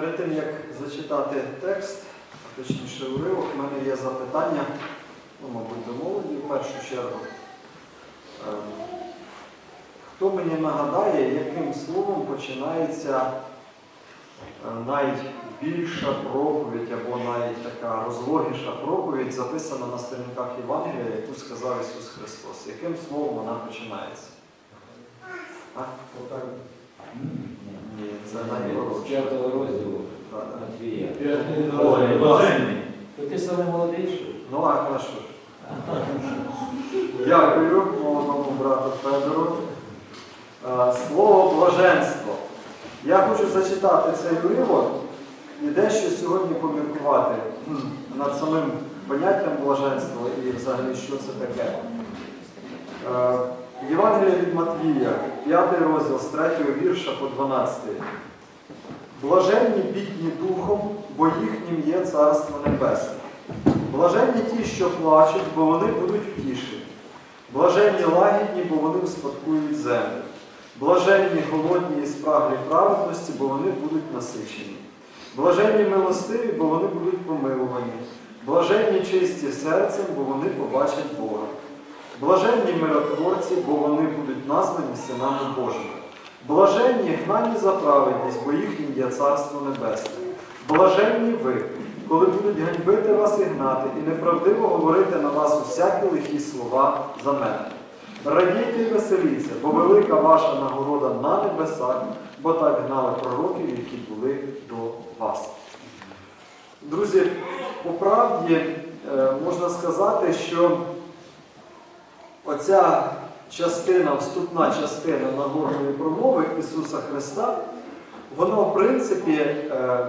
Перед тим, як зачитати текст, точніше уривок, в мене є запитання, ну, мабуть, до молоді в першу чергу. Ем, Хто мені нагадає, яким словом починається е, найбільша проповідь або навіть така розлогіша проповідь, записана на сторінках Євангелія, яку сказав Ісус Христос? Яким словом вона починається? А? Це З п'ятого розділу. Матвія. То ти саме молодий, що? Ну, а хорошо. Дякую молодому брату Федору. Е, Слово блаженство. Я хочу зачитати цей уривок і дещо сьогодні поміркувати над самим поняттям блаженства і взагалі, що це таке. Євангелія від Матвія, 5 розділ з 3 вірша по 12. Блаженні бідні духом, бо їхнім є Царство Небесне. Блаженні ті, що плачуть, бо вони будуть втішені. Блаженні лагідні, бо вони успадкують землю. Блаженні голодні і спраглі праведності, бо вони будуть насичені. Блаженні милостиві, бо вони будуть помилувані. Блаженні чисті серцем, бо вони побачать Бога. Блаженні миротворці, бо вони будуть названі синами Божими. Блаженні гнані за праведність, бо їхнім є Царство Небесне. Блаженні ви, коли будуть ганьбити вас і гнати, і неправдиво говорити на вас усякі лихі слова за мене. Радійте і веселіться, бо велика ваша нагорода на небесах, бо так гнали пророків, які були до вас. Друзі, по правді е, можна сказати, що оця частина, вступна частина Нагорної промови Ісуса Христа, вона, в принципі, е,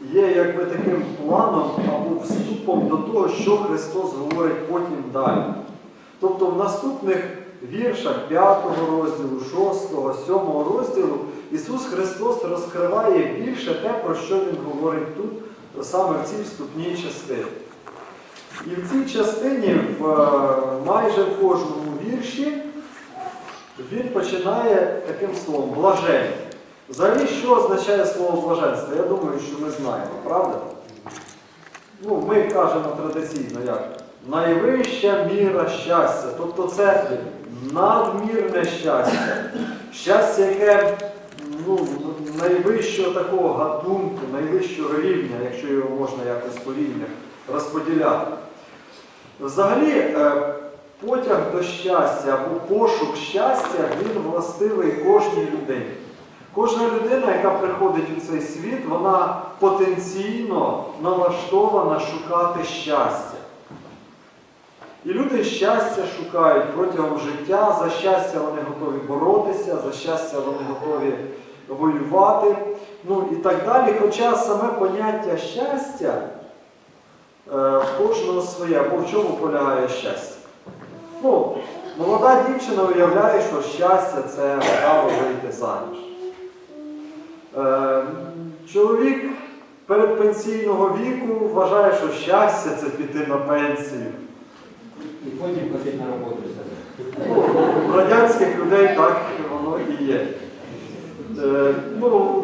є якби таким планом або вступом до того, що Христос говорить потім далі. Тобто в наступних віршах 5 розділу, 6, 7 розділу Ісус Христос розкриває більше те, про що Він говорить тут, саме в цій вступній частині. І в цій частині, в е, майже в кожному вірші, він починає таким словом блаження. Взагалі, що означає слово блаженство? Я думаю, що ми знаємо, правда? Ну, ми кажемо традиційно як найвища міра щастя. Тобто це надмірне щастя. Щастя, яке ну, найвищого такого гатунку, найвищого рівня, якщо його можна якось по рівнях розподіляти. Взагалі, е, потяг до щастя або пошук щастя, він властивий кожній людині. Кожна людина, яка приходить у цей світ, вона потенційно налаштована шукати щастя. І люди щастя шукають протягом життя, за щастя вони готові боротися, за щастя вони готові воювати, ну і так далі. Хоча саме поняття щастя в кожного своє, бо в чому полягає щастя? Ну, молода дівчина уявляє, що щастя це право вийти заміж. Е, Чоловік передпенсійного віку вважає, що щастя це піти на пенсію. І потім ходить на роботу. Ну, у радянських людей так воно і є. Е, ну,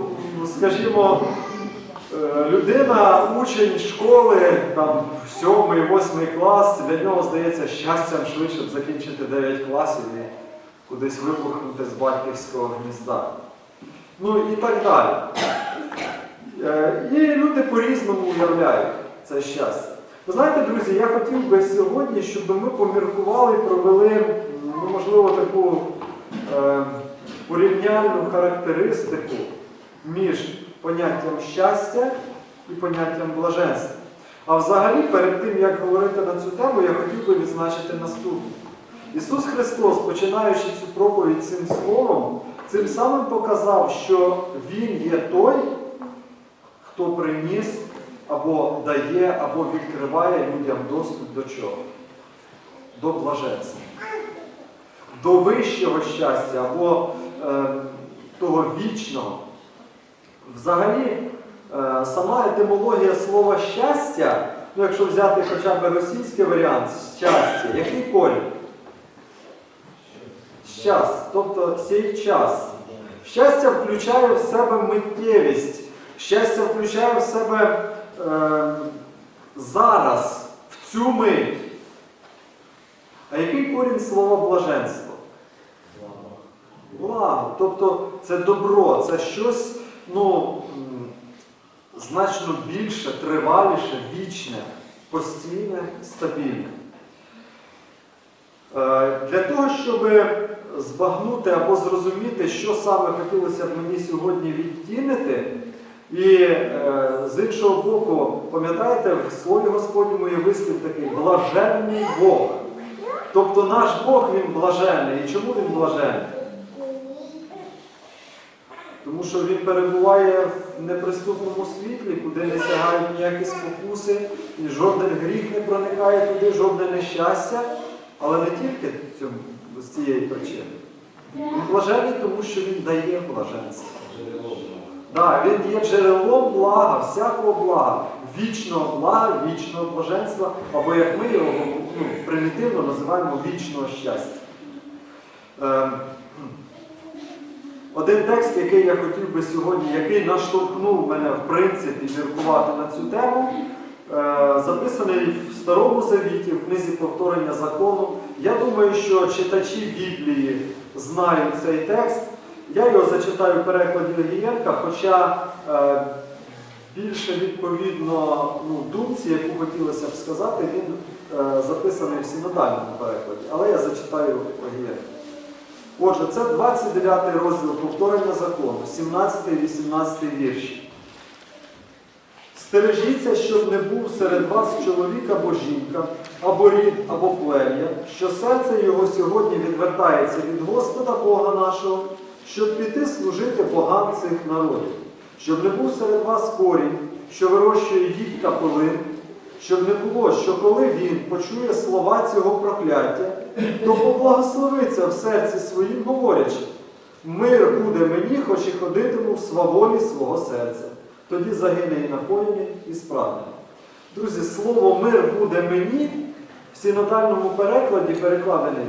скажімо, е, людина, учень школи, там, 7-8 клас, для нього здається щастям швидше закінчити 9 класів і кудись випорхнути з батьківського гнізда. Ну і так далі. Е, І люди по-різному уявляють це щастя. Ви знаєте, друзі, я хотів би сьогодні, щоб ми поміркували і провели, ну, можливо, таку е, порівняльну характеристику між поняттям щастя і поняттям блаженства. А взагалі, перед тим, як говорити на цю тему, я хотів би відзначити наступне. Ісус Христос, починаючи цю проповідь цим словом, цим самим показав, що Він є той, хто приніс або дає, або відкриває людям доступ до чого? До блаженства, до вищого щастя або е, того вічного. Взагалі, е, сама етимологія слова щастя, ну якщо взяти хоча б російський варіант щастя, який корінь? Щас, тобто сей час. Щастя включає в себе миттєвість, Щастя включає в себе е, зараз, в цю мить. А який корінь слова блаженство? Благо. Тобто це добро, це щось ну, значно більше, триваліше, вічне, постійне, стабільне. Е, Для того, щоб збагнути або зрозуміти, що саме хотілося б мені сьогодні відтінити, і е, з іншого боку, пам'ятаєте, в слові Господньому є вислів такий блаженний Бог. Тобто наш Бог він блаженний. І чому він блаженний? Тому що він перебуває в неприступному світлі, куди не сягають ніякі спокуси, і жоден гріх не проникає туди, жодне нещастя. Але не тільки цьому, з цієї причини. Він блажений, тому що він дає блаженство. Да, він є джерелом блага, всякого блага, вічного блага, вічного блаженства, або як ми його ну, примітивно називаємо вічного щастя. Ем, один текст, який я хотів би сьогодні, який наштовхнув мене в принципі міркувати на цю тему, е, записаний в Старому Завіті, в книзі повторення закону. Я думаю, що читачі Біблії знають цей текст. Я його зачитаю в перекладі Легієнка, хоча е, більше відповідно ну, думці, яку хотілося б сказати, він е, записаний в синодальному перекладі. Але я зачитаю Легієнка. Отже, це 29 розділ повторення закону, 17 і 18 вірші. Стережіться, щоб не був серед вас чоловік або жінка, або рід, або плем'я, що серце його сьогодні відвертається від Господа Бога нашого, щоб піти служити богам цих народів, щоб не був серед вас корінь, що вирощує їх та полин, щоб не було, що коли він почує слова цього прокляття, то поблагословиться в серці своїм, говорячи, мир буде мені, хоч і ходитиму в сваволі свого серця. Тоді загине і напоєний, і справний. Друзі, слово мир буде мені в синодальному перекладі перекладений.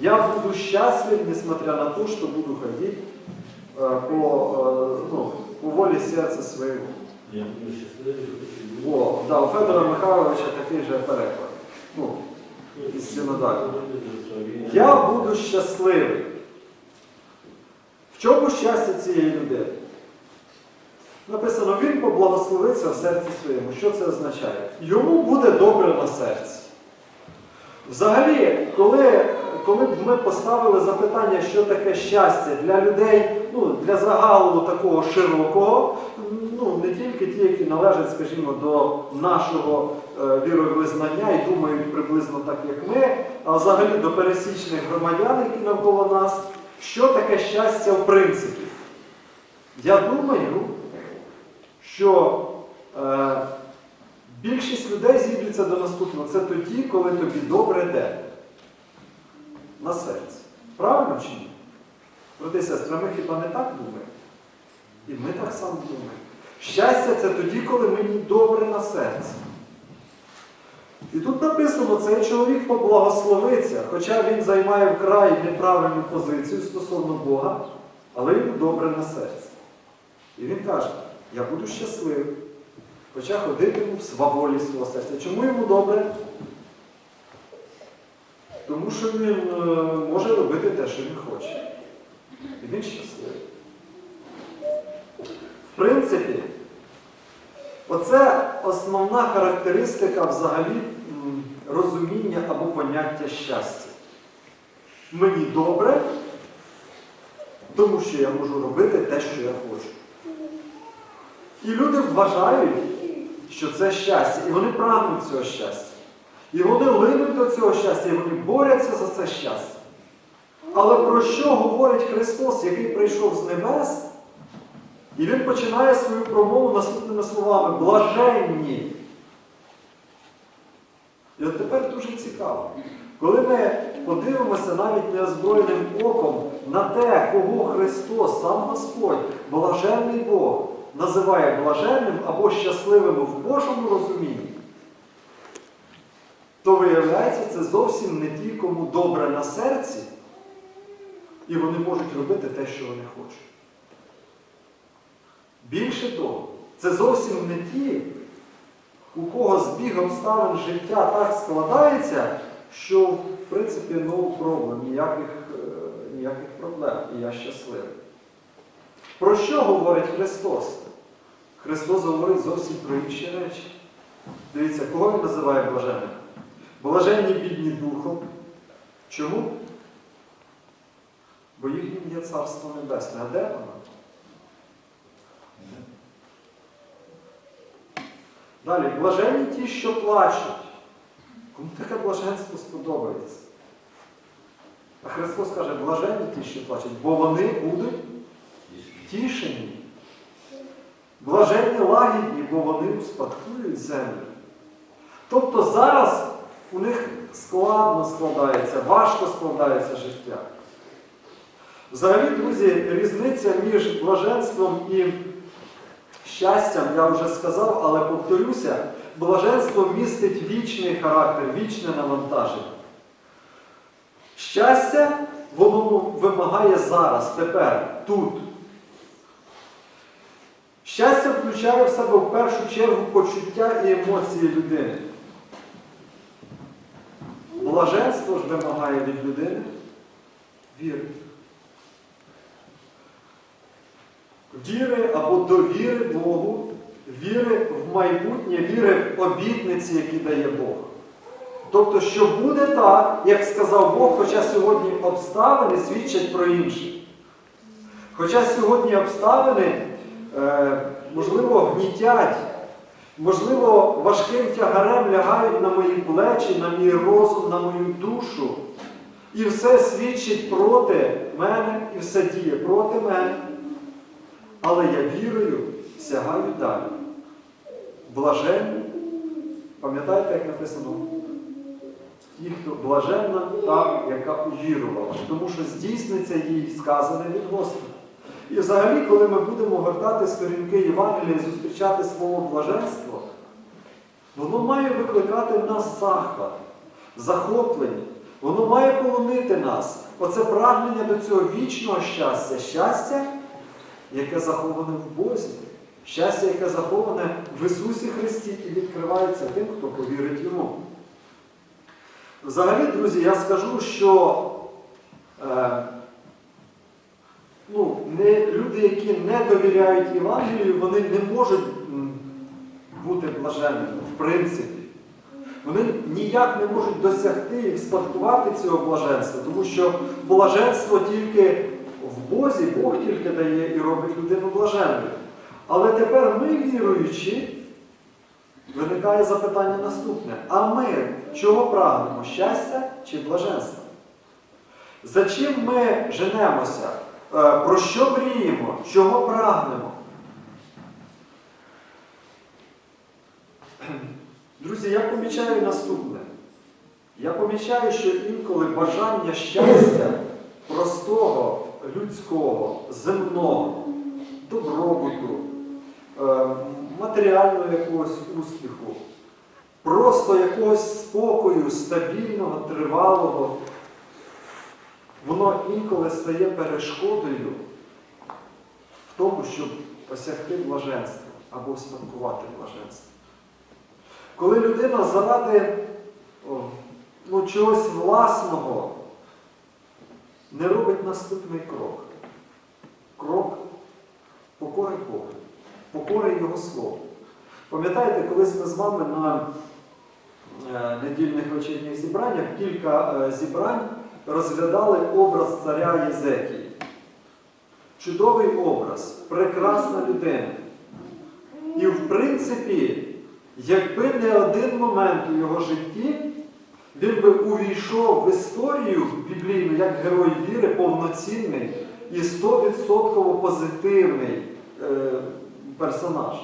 Я буду щаслив, несмотря на те, що буду ходити е, по, е, ну, по волі серця своєго. О, да, у Федора Михайловича такий же переклад. Ну, із синодального. Я буду щасливий. В чому щастя цієї людини? Написано, він поблагословиться в серці своєму. Що це означає? Йому буде добре на серці. Взагалі, коли, коли б ми поставили запитання, що таке щастя для людей, ну, для загалу такого широкого, ну, не тільки ті, які належать, скажімо, до нашого е, віровизнання і думають приблизно так, як ми, а взагалі до пересічних громадян, які навколо нас, що таке щастя в принципі? Я думаю, що е, більшість людей зійдуться до наступного. Це тоді, коли тобі добре де? На серці. Правильно чи ні? Брати і сестри, ми хіба не так думаємо? І ми так само думаємо. Щастя це тоді, коли мені добре на серці. І тут написано, цей чоловік поблагословиться, хоча він займає вкрай неправильну позицію стосовно Бога, але йому добре на серці. І він каже, я буду щасливий, хоча ходитиму в сваволі свого серця. Чому йому добре? Тому що він е, може робити те, що він хоче. І він щасливий. Принципі, оце основна характеристика взагалі розуміння або поняття щастя. Мені добре, тому що я можу робити те, що я хочу. І люди вважають, що це щастя, і вони прагнуть цього щастя. І вони линуть до цього щастя, і вони борються за це щастя. Але про що говорить Христос, який прийшов з небес? І він починає свою промову наступними словами блаженні. І от тепер дуже цікаво. Коли ми подивимося навіть неозброєним оком на те, кого Христос, сам Господь, блаженний Бог, називає блаженним або щасливим в Божому розумінні, то виявляється, це зовсім не ті, кому добре на серці, і вони можуть робити те, що вони хочуть. Більше того, Це зовсім не ті, у кого збіг обставин життя так складається, що в принципі no problem, ніяких, е, ніяких проблем, і я щасливий. Про що говорить Христос? Христос говорить зовсім про інші речі. Дивіться, кого він називає блаженним? Блаженні бідні духом. Чому? Бо їхнім є Царство Небесне. А де воно? Далі, блаженні ті, що плачуть. Кому таке блаженство сподобається? А Христос каже, блаженні ті, що плачуть, бо вони будуть втішені. Блаженні лагідні, бо вони успадкують землю. Тобто зараз у них складно складається, важко складається життя. Взагалі, друзі, різниця між блаженством і щастям, я вже сказав, але повторюся, блаженство містить вічний характер, вічне навантаження. Щастя, воно вимагає зараз, тепер, тут. Щастя включає в себе в першу чергу почуття і емоції людини. Блаженство ж вимагає від людини віри. Віри або довіри Богу, віри в майбутнє, віри в обітниці, які дає Бог. Тобто, що буде так, як сказав Бог, хоча сьогодні обставини свідчать про інше. Хоча сьогодні обставини, е, можливо, гнітять, можливо, важким тягарем лягають на мої плечі, на мій розум, на мою душу. І все свідчить проти мене, і все діє проти мене. Але я вірою сягаю далі. Блаженні. Пам'ятаєте, як написано? Ті, хто блаженна та, яка увірувала, тому що здійсниться їй сказане від Господа. І взагалі, коли ми будемо гортати сторінки Євангелія і зустрічати слово блаженство, воно має викликати в нас захват, захоплення. Воно має полонити нас. Оце прагнення до цього вічного щастя. Щастя, яке заховане в Бозі. Щастя, яке заховане в Ісусі Христі і відкривається тим, хто повірить Йому. Взагалі, друзі, я скажу, що е, ну, не, люди, які не довіряють Євангелію, вони не можуть бути блаженними, в принципі. Вони ніяк не можуть досягти і спадкувати цього блаженства, тому що блаженство тільки Бозі, Бог тільки дає і робить людину блаженною. Але тепер ми, віруючи, виникає запитання наступне: а ми чого прагнемо? Щастя чи блаженства? За чим ми женемося? Е, Про що мріємо? Чого прагнемо? Друзі, я помічаю наступне. Я помічаю, що інколи бажання щастя простого, людського, земного, добробуту, е, матеріального якогось успіху, просто якогось спокою, стабільного, тривалого, воно інколи стає перешкодою в тому, щоб осягти блаженство або спадкувати блаженство. Коли людина заради ну, чогось власного не робить наступний крок. Крок покори Бога, покори Його Слову. Пам'ятаєте, колись ми з вами на е, недільних вечірніх зібраннях кілька е, зібрань розглядали образ царя Єзекії. Чудовий образ, прекрасна людина. І в принципі, якби не один момент у його житті, він би увійшов в історію біблійну як герой віри, повноцінний і 100% позитивний е, персонаж.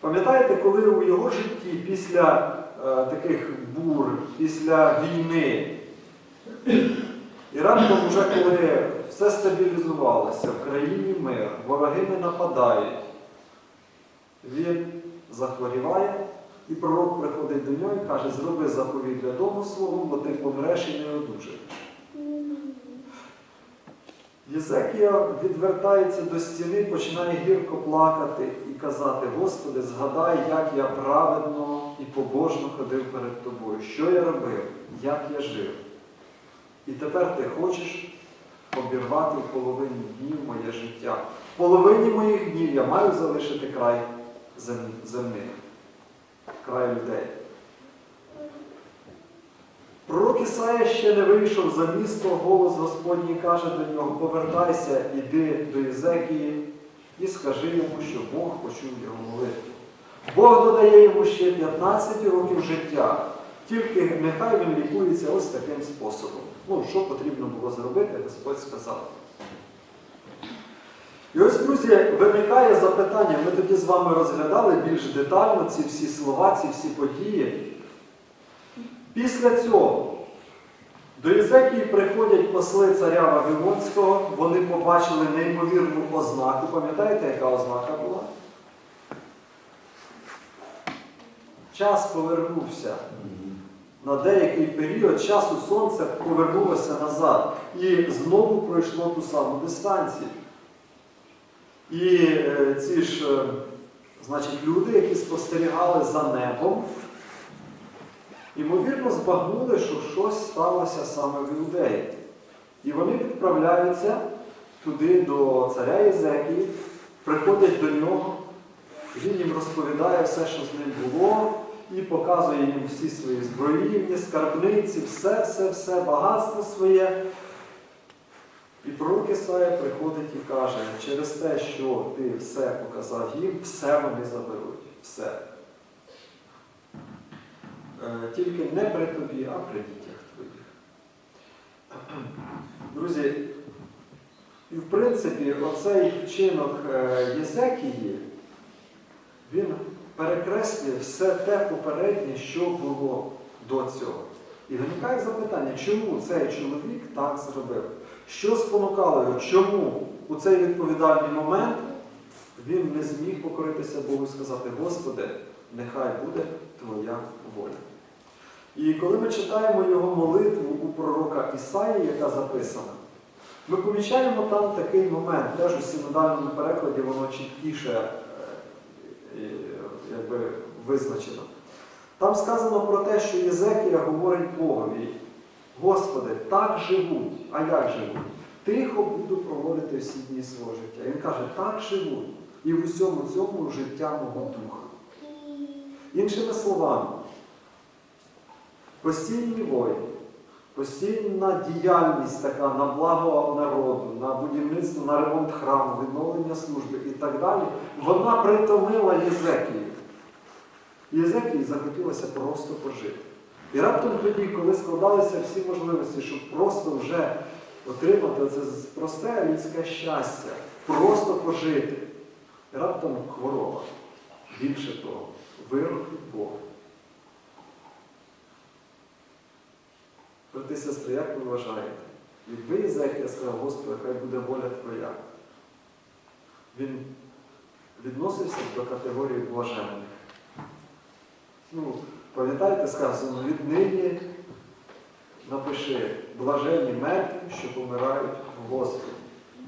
Пам'ятаєте, коли у його житті після е, таких бур, після війни, і раптом вже коли все стабілізувалося, в країні мир, вороги не нападають, він захворіває, і пророк приходить до нього і каже, зроби заповідь для дому свого, бо ти помреш і не одужаєш. Єзекія відвертається до стіни, починає гірко плакати і казати: Господи, згадай, як я праведно і побожно ходив перед тобою, що я робив, як я жив. І тепер ти хочеш обірвати в половині днів моє життя. В половині моїх днів я маю залишити край зем- земних, край людей. Пророк Ісая ще не вийшов за місто, голос Господній каже до нього, повертайся, іди до Єзекії і скажи йому, що Бог почув його молитву. Бог додає йому ще 15 років життя, тільки нехай він лікується ось таким способом. Ну, що потрібно було зробити, Господь сказав. І ось, друзі, виникає запитання, ми тоді з вами розглядали більш детально ці всі слова, ці всі події. Після цього до Єзекії приходять посли царя Вавилонського, вони побачили неймовірну ознаку. Пам'ятаєте, яка ознака була? Час повернувся. На деякий період часу сонце повернулося назад і знову пройшло ту саму дистанцію. І е, ці ж, е, значить, люди, які спостерігали за небом, Ймовірно, збагнули, що щось сталося саме в Іудеї. І вони відправляються туди до царя Єзекії, приходять до нього, він їм розповідає все, що з ним було, і показує їм всі свої зброївні, скарбниці, все, все, все, багатство своє. І пророк Ісая приходить і каже, через те, що ти все показав їм, все вони заберуть. Все. Е, тільки не при тобі, а при дітях твоїх. Друзі, і в принципі, оцей вчинок е, Єзекії, він перекреслює все те попереднє, що було до цього. І виникає запитання, чому цей чоловік так зробив? Що спонукало його? Чому у цей відповідальний момент він не зміг покоритися Богу і сказати, Господи, нехай буде Твоя воля. І коли ми читаємо його молитву у пророка Ісаї, яка записана, ми помічаємо там такий момент, теж у синодальному перекладі воно чіткіше е, якби, визначено. Там сказано про те, що Єзекія говорить Богові, Господи, так живуть, а як живуть? Тихо буду проводити всі дні свого життя. Він каже, так живуть. І в усьому цьому життя мого духа. Іншими словами, постійні воїни, постійна діяльність така на благо народу, на будівництво, на ремонт храму, відновлення служби і так далі, вона притомила Єзекію. Єзекії захотілося просто пожити. І раптом тоді, коли складалися всі можливості, щоб просто вже отримати це просте людське щастя, просто пожити. І раптом хвороба. Більше того, вирок від Бога. Брати і сестри, як ви вважаєте? Якби Єзекія сказав, Господи, хай буде воля Твоя, він відносився до категорії блаженних. Ну, пам'ятаєте, сказано, віднині напиши блаженні мертві, що помирають в Господі.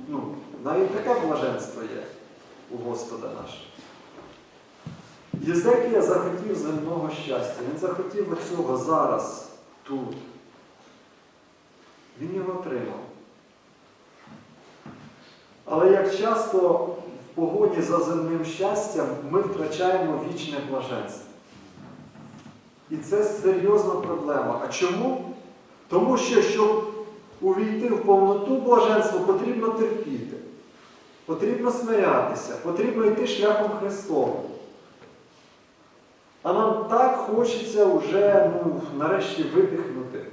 Ну, навіть таке блаженство є у Господа нашого. Єзекія захотів земного щастя. Він захотів оцього зараз, тут. Він його отримав. Але як часто в погоні за земним щастям ми втрачаємо вічне блаженство. І це серйозна проблема. А чому? Тому що, щоб увійти в повноту блаженства, потрібно терпіти, потрібно смирятися, потрібно йти шляхом Христовим. А нам так хочеться вже ну, нарешті видихнути,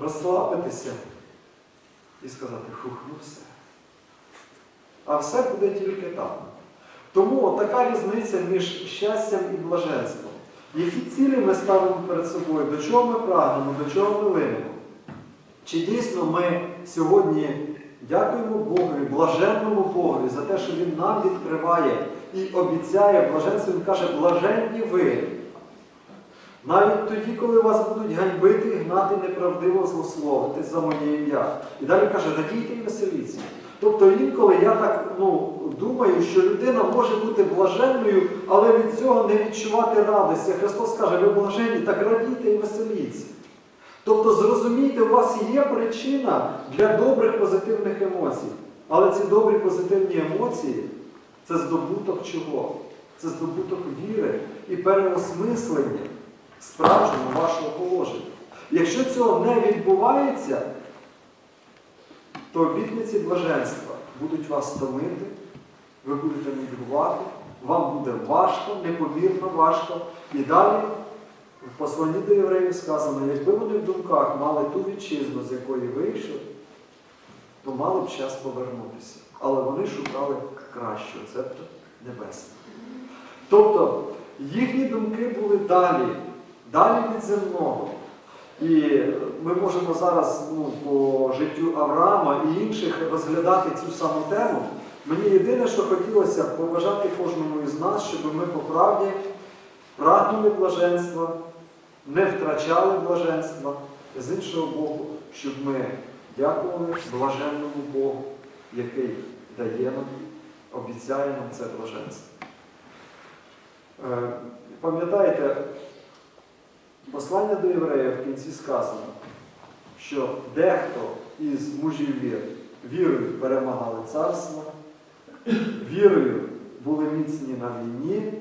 розслабитися і сказати, фух, ну все. А все буде тільки там. Тому така різниця між щастям і блаженством. Які цілі ми ставимо перед собою, до чого ми прагнемо, до чого ми линемо? Чи дійсно ми сьогодні дякуємо Богові, блаженному Богові за те, що Він нам відкриває і обіцяє блаженство, Він каже, блаженні ви. Навіть тоді, коли вас будуть ганьбити гнати неправдиво злословити за моє ім'я. І далі каже, радійте і веселіться. Тобто інколи я так ну, думаю, що людина може бути блаженною, але від цього не відчувати радості. Христос каже, ви блаженні, так радійте і веселіться. Тобто зрозумійте, у вас є причина для добрих позитивних емоцій. Але ці добрі позитивні емоції це здобуток чого? Це здобуток віри і переосмислення справжнього вашого положення. Якщо цього не відбувається, то обітниці блаженства будуть вас томити, ви будете мігрувати, вам буде важко, непомірно важко. І далі в посланні до євреїв сказано, якби вони в думках мали ту вітчизну, з якої вийшли, то мали б час повернутися. Але вони шукали кращого, цебто небесного. Тобто їхні думки були далі, далі від земного. І ми можемо зараз ну, по життю Авраама і інших розглядати цю саму тему. Мені єдине, що хотілося б побажати кожному із нас, щоб ми по правді прагнули блаженства, не втрачали блаженства, з іншого боку, щоб ми дякували блаженному Богу, який дає нам, обіцяє нам це блаженство. Е, Пам'ятаєте, послання до євреїв в кінці сказано, що дехто із мужів вір вірою перемагали царство, вірою були міцні на війні,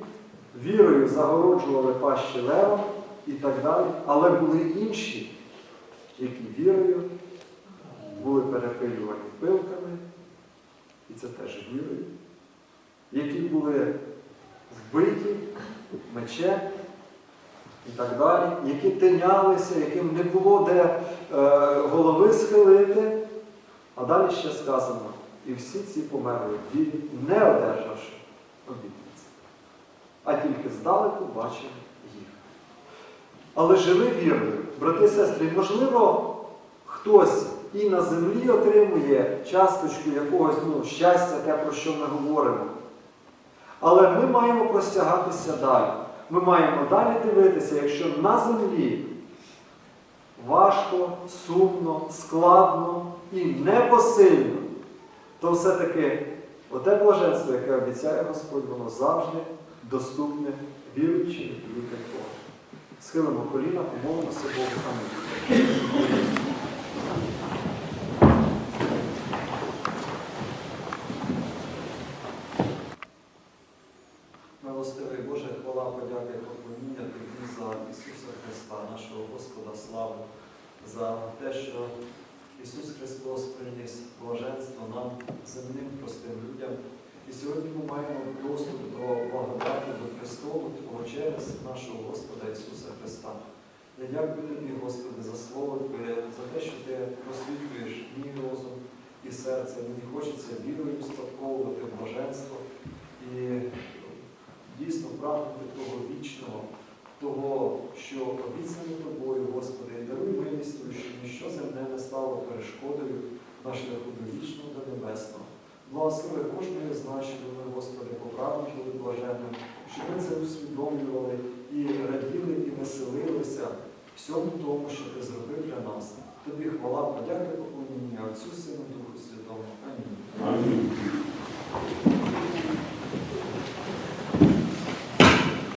вірою загороджували пащі левом і так далі. Але були інші, які вірою були перепилювані пилками, і це теж вірою, які були вбиті мечем і так далі, які тинялися, яким не було де е, голови схилити. А далі ще сказано, і всі ці померли в не одержавши обітниці, а тільки здалеку бачили їх. Але жили вірою, брати і сестри, можливо, хтось і на землі отримує часточку якогось ну, щастя, те, про що ми говоримо. Але ми маємо простягатися далі. Ми маємо далі дивитися, якщо на землі важко, сумно, складно і непосильно, то все-таки оте блаженство, яке обіцяє Господь, воно завжди доступне віруючим і Бога. Схилимо коліна, помолимося Богу. Амінь. Милостивий Боже, хвала, подяка і поклоніння Тобі за Ісуса Христа, нашого Господа, славу, за те, що Ісус Христос приніс блаженство нам, земним простим людям. І сьогодні ми маємо доступ до благодаті, до престолу Твого через нашого Господа Ісуса Христа. Я дякую Тобі, Господи, за слово Твоє, за те, що Ти просвітлюєш мій розум і серце. Мені хочеться вірою спадковувати блаженство. І дійсно прагнути того вічного, того, що обіцяно тобою, Господи, і даруй милістю, що ніщо земне не стало перешкодою на шляху вічного та небесного. Благослови кожної з нас, щоб ми, Господи, поправді були блаженним, щоб ми це усвідомлювали і раділи, і веселилися всьому тому, що ти зробив для нас. Тобі хвала, подяка, поклоніння Отцю, Сину, Духу Святому. Амінь. Амінь.